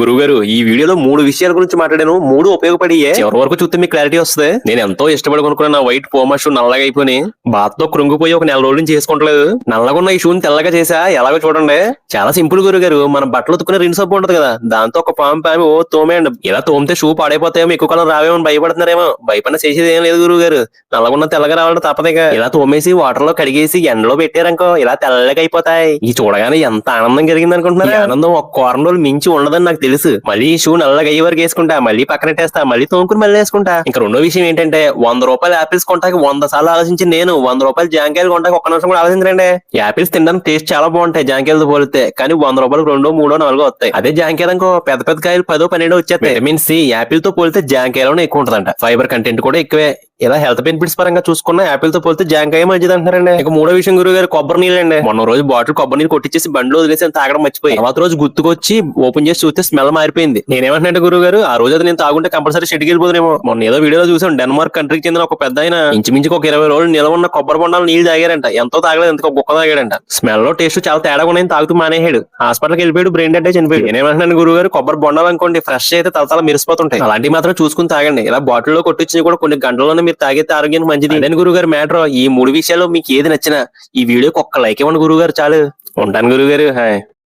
గురుగారు ఈ వీడియోలో మూడు విషయాల గురించి మాట్లాడాను. మూడు ఉపయోగపడి చివరి వరకు చూస్తే మీకు క్లారిటీ వస్తుంది. నేను ఎంతో ఇష్టపడి కొనుక్కున్న నా వైట్ పోమా షూ నల్లగా అయిపోయి బాత్తో కృంగిపోయి ఒక నెల రోజుల నుంచి చేసుకుంటలేదు నల్లగా ఉన్న ఈ షూని తెల్లగా చేసా? ఎలాగో చూడండి. చాలా సింపుల్ గురుగారు మన బట్టలు ఉతుకునే రిన్ సబ్బు ఉంటుంది కదా. దాంతో ఒక పాము పామి ఓ తోమేయండి. ఇలా తోమితే షూ పాడైపోతాయేమో ఎక్కువ కాలం రావేమో భయపడుతున్నారేమో. భయపడిన చేసేది ఏం లేదు గురుగారు నల్లగున్న తెల్లగా రావాలంటే తప్పదేగా ఇలా తోమేసి వాటర్లో కడిగేసి ఎండలో పెట్టారనుకో ఇలా తెల్లగా అయిపోతాయి. ఈ చూడగానే ఎంత ఆనందం కలిగింది అనుకుంటున్నారు ఆనందం ఒక కోరం రోజులు మించి ఉండదని నాకు తెలుసు. మళ్ళీ ఈ షూ నల్లగా అయ్యే వరకు వేసుకుంటా మళ్ళీ పక్కనట్టేస్తా మళ్ళీ తోముకుని మళ్ళీ వేసుకుంటా. ఇంకా రెండో విషయం ఏంటంటే వంద రూపాయలు యాపిల్స్ కొంటాకి వంద సార్లు ఆలోచించి నేను. వంద రూపాయలు జాంకాయలు కొంటాకి ఒక్క నిమిషం కూడా ఆలోచించండి యాపిల్స్ తినడానికి టేస్ట్ చాలా బాగుంటాయి జాంకాయలతో పోలితే కానీ వంద రూపాయలు రెండో మూడో నాలుగో వస్తాయి. అదే జాంకాయలు అనుకో పెద్ద పెద్ద కాయలు పదో పన్నెండో వచ్చేస్తాయి. విటమిన్ సి యాపిల్తో పోలితే జాంకాయలోనే ఎక్కువ ఉంటుందంట. ఫైబర్ కంటెంట్ కూడా ఎక్కువే. ఇలా హెల్త్ బెనిఫిట్స్ పరంగా చూసుకున్న యాపిల్తో పోలితే జాంకాయ మంచిది అంటారండి ఇక మూడో విషయం గురువు గారు కొబ్బరి నీళ్ళు అండి మొన్న రోజు బాటిల్ కొబ్బరి నీళ్ళు కొట్టించేసి బండ్లు వదిలేసి తాగడం మర్చిపోయి తర్వాత రోజు గుర్తుకొచ్చి ఓపెన్ చేసి చూస్తే స్మెల్ మారిపోయింది. నేనేమంటున్నాడు గురువు గారు ఆ రోజు అది నేను తాగుంటే కంపల్సరీ షెడ్కి వెళ్ళిపోతున్నామో మొన్న ఏదో వీడియోలో చూసాం డెన్మార్క్ కంట్రీకి చెందిన ఒక పెద్ద ఆయన ఇంచుమించుకు ఒక ఇరవై రోజులు నిలవ ఉన్న కొబ్బరి బొండాలు నీళ్ళు తాగారంట. ఎంతో తాగలేదు ఎంత గొప్ప తాగాడంట. స్మెల్లో టేస్ట్ చాలా తేడా ఉన్నాయని తాగుతూ మానేహాడు హాస్పిటల్కి వెళ్ళిపోయాడు బ్రెయిన్ డెడ్ చనిపోయాడు. నేనేమంటున్నాను గురువు గారు కొబ్బరి బొండాలు అనుకోండి ఫ్రెష్ అయితే తలతల మెరిసిపోతుంటాయి. అలాంటివి మాత్రం చూసుకుని తాగండి. ఇలా బాటిల్లో కొట్టించి కూడా కొన్ని గంటల్లోనే మీరు తాగితే ఆరోగ్యానికి మంచిది. అదే. గురువు గారు మ్యాటర్? ఈ మూడు విషయాల్లో మీకు ఏది నచ్చినా ఈ వీడియోకి ఒక్క లైక్ ఇవ్వండి గురువు గారు చాలు. ఉంటాను గురువు గారు హాయ్.